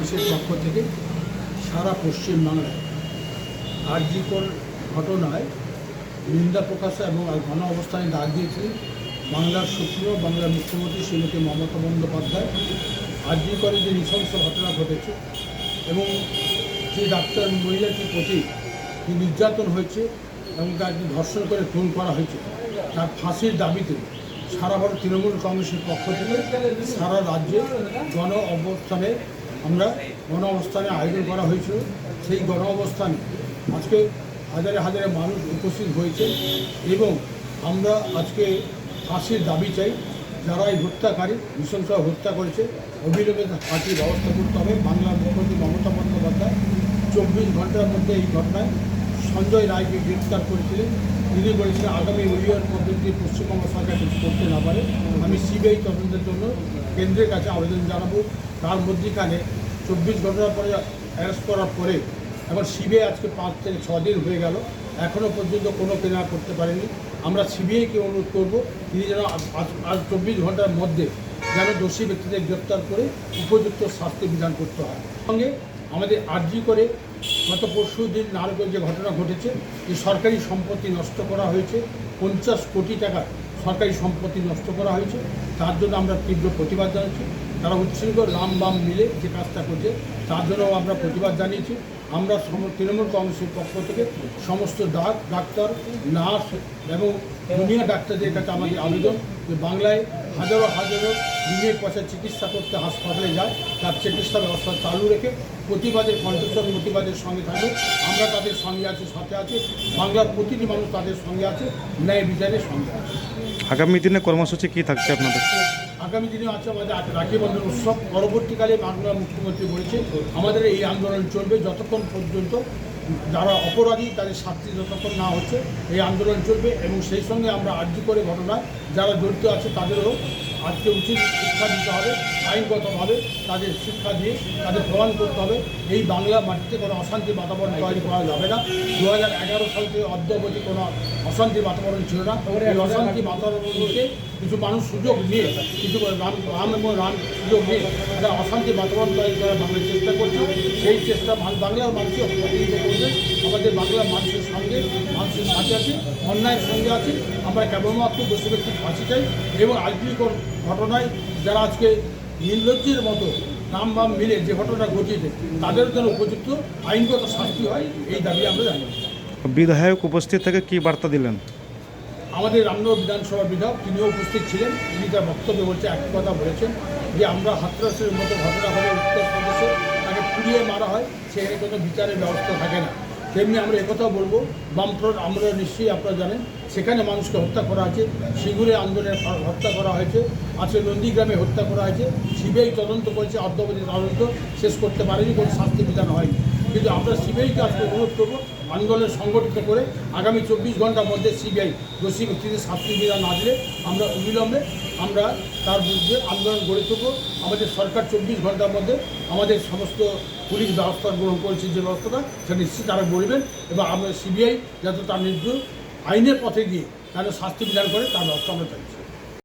কংগ্রেসের পক্ষ থেকে সারা পশ্চিমবাংলায় আরজিকর ঘটনায় নিন্দা প্রকাশ এবং ঘন অবস্থানে ডাক দিয়েছিলেন বাংলার সুপ্রিয় বাংলার মুখ্যমন্ত্রী শ্রীমতী মমতা বন্দ্যোপাধ্যায়। আরজিকরে যে নৃশংস ঘটনা ঘটেছে এবং যে ডাক্তার মহিলাটির প্রতি যে নির্যাতন হয়েছে এবং তাকে ধর্ষণ করে খুন করা হয়েছে, তার ফাঁসির দাবিতে সারা ভারত তৃণমূল কংগ্রেসের পক্ষ থেকে সারা রাজ্যে গণ অবস্থানে আমরা গণ অবস্থানে আয়োজন করা হয়েছিল। সেই গণ অবস্থানে আজকে হাজারে হাজারে মানুষ উপস্থিত হয়েছে এবং আমরা আজকে ফাঁসির দাবি চাই, যারা এই হত্যাকারী নৃশংস হত্যা করেছে, অবিলম্বে ফাঁসির ব্যবস্থা করতে হবে। বাংলার মুখ্যমন্ত্রী মমতা বন্দ্যোপাধ্যায় চব্বিশ ঘণ্টার মধ্যে এই ঘটনায় সঞ্জয় রায়কে গ্রেফতার করেছিলেন। তিনি বলেছিলেন আগামী উইয়ার পদ্ধতি পশ্চিমবঙ্গ সরকার কিছু করতে না পারে। আমি সিবিআই তদন্তের জন্য কেন্দ্রের কাছে আবেদন জানাব। তার মধ্যেখানে চব্বিশ ঘণ্টার পরে অ্যারেস্ট করার পরে এখন সিবিআই আজকে পাঁচ থেকে ছ দিন হয়ে গেল। এখনও পর্যন্ত কোনো কেনা করতে পারেনি। আমরা সিবিআইকে অনুরোধ করব, তিনি যেন আজ- চব্বিশ ঘণ্টার মধ্যে যেন দোষী ব্যক্তিদের গ্রেপ্তার করে উপযুক্ত শাস্তি বিধান করতে হয়। সঙ্গে আমাদের আর্জি করে গত পরশু দিন নারকেল যে ঘটনা ঘটেছে, যে সরকারি সম্পত্তি নষ্ট করা হয়েছে, পঞ্চাশ কোটি টাকা সরকারি সম্পত্তি নষ্ট করা হয়েছে, তার জন্য আমরা তীব্র প্রতিবাদ জানাচ্ছি। তারা উচ্ছৃঙ্খল রাম বাম মিলে যে কাজটা করছে, তার জন্য আমরা প্রতিবাদ জানিয়েছি। আমরা সম- তৃণমূল কংগ্রেসের পক্ষ থেকে সমস্ত ডাক, ডাক্তার, নার্স এবং দুনিয়া ডাক্তারদের কাছে আমাদের আবেদন যে বাংলায় হাজারো হাজারো নিজের পয়সা চিকিৎসা করতে হাসপাতালে যায়, তার চিকিৎসা ব্যবস্থা চালু রেখে প্রতিবাদের কণ্ঠস্বর, প্রতিবাদের সঙ্গে থাকবে। আমরা তাদের সঙ্গে আছি, সাথে আছি। বাংলার প্রতিটি মানুষ তাদের সঙ্গে আছে, ন্যায় বিচারের সঙ্গে আছে। আগামী দিনে কর্মসূচি কী থাকছে আপনাদের? আগামী দিনে আছে আমাদের রাখি বন্ধন উৎসব। পরবর্তীকালে বাংলা মুখ্যমন্ত্রী বলেছে আমাদের এই আন্দোলন চলবে যতক্ষণ পর্যন্ত যারা অপরাধী তাদের শাস্তি যতক্ষণ না হচ্ছে, এই আন্দোলন চলবে এবং সেই সঙ্গে আমরা আর্জি করে ঘটনায় যারা জড়িত আছে তাদেরও আজকে উচিত শিক্ষা দিতে হবে আইনগতভাবে তাদের শিক্ষা দিয়ে তাদের প্রমাণ করতে হবে। এই বাংলা মাটিতে কোনো অশান্তি বাতাবরণ তৈরি করা যাবে না। দু হাজার এগারো সাল থেকে অদ্যাবধি কোনো অশান্তি বাতাবরণ ছিল না। এই অশান্তি বাতাবরণকে কিছু মানুষ সুযোগ নিয়ে কিছু রাম রাম এবং রাম সুযোগ নিয়ে একটা অশান্তি বাতাবরণ তৈরি করার বাংলার চেষ্টা করছে। সেই চেষ্টা বাংলার মানুষকে প্রতিনিধিত্ব করবে। আমাদের বাংলার মানুষের সঙ্গে মানুষের সাথে আছে অন্যায়ের সঙ্গে আছে। আমরা কেবলমাত্র দোষী ব্যক্তির ফাঁসি চাই এবং আজকের ঘটনায় যারা আজকে নির্লজ্জের মতো নাম বাম মিলে যে ঘটনা ঘটিয়েছে তাদের জন্য উপযুক্ত আইনগত শাস্তি হয় এই দাবি আমরা জানাই বিধায়ক উপস্থিত থেকে কি বার্তা দিলেন? আমাদের রামনগর বিধানসভার বিধায়ক তিনিও উপস্থিত ছিলেন। তিনি তার বক্তব্যে বলছে একই কথা বলেছেন যে আমরা হাতরাসের মতো ঘটনা হলে উত্তরপ্রদেশে তাকে পুড়িয়ে মারা হয় সেখানে কোনো বিচারের ব্যবস্থা থাকে না। তেমনি আমরা একথাও বলব, বামফ্রন্ট আমরা নিশ্চয়ই আপনারা জানেন, সেখানে মানুষকে হত্যা করা আছে সিঙ্গুরে আন্দোলনে হত্যা করা হয়েছে আজকে নন্দীগ্রামে হত্যা করা হয়েছে, সিবিআই তদন্ত করেছে, অদ্যবধি তদন্ত শেষ করতে পারেনি কোনো শাস্তি বিধান হয়নি। কিন্তু আমরা সিবিআইকে আজকে অনুরোধ করব আন্দোলন সংগঠিত করে আগামী চব্বিশ ঘণ্টার মধ্যে সিবিআই দোষী ব্যক্তিদের শাস্তি বিধান না দিলে আমরা অবিলম্বে আমরা তার বিরুদ্ধে আন্দোলন গড়ে তুলব। আমাদের সরকার চব্বিশ ঘণ্টার মধ্যে আমাদের সমস্ত পুলিশ ব্যবস্থা গ্রহণ করেছে যে ব্যবস্থাটা, সেটা নিশ্চিত তারা বলবেন এবং আমরা সিবিআই যাতে তার নির্দিষ্ট আইনের পথে গিয়ে তারা শাস্তি বিধান করে, তার ব্যবস্থা আমরা চাই।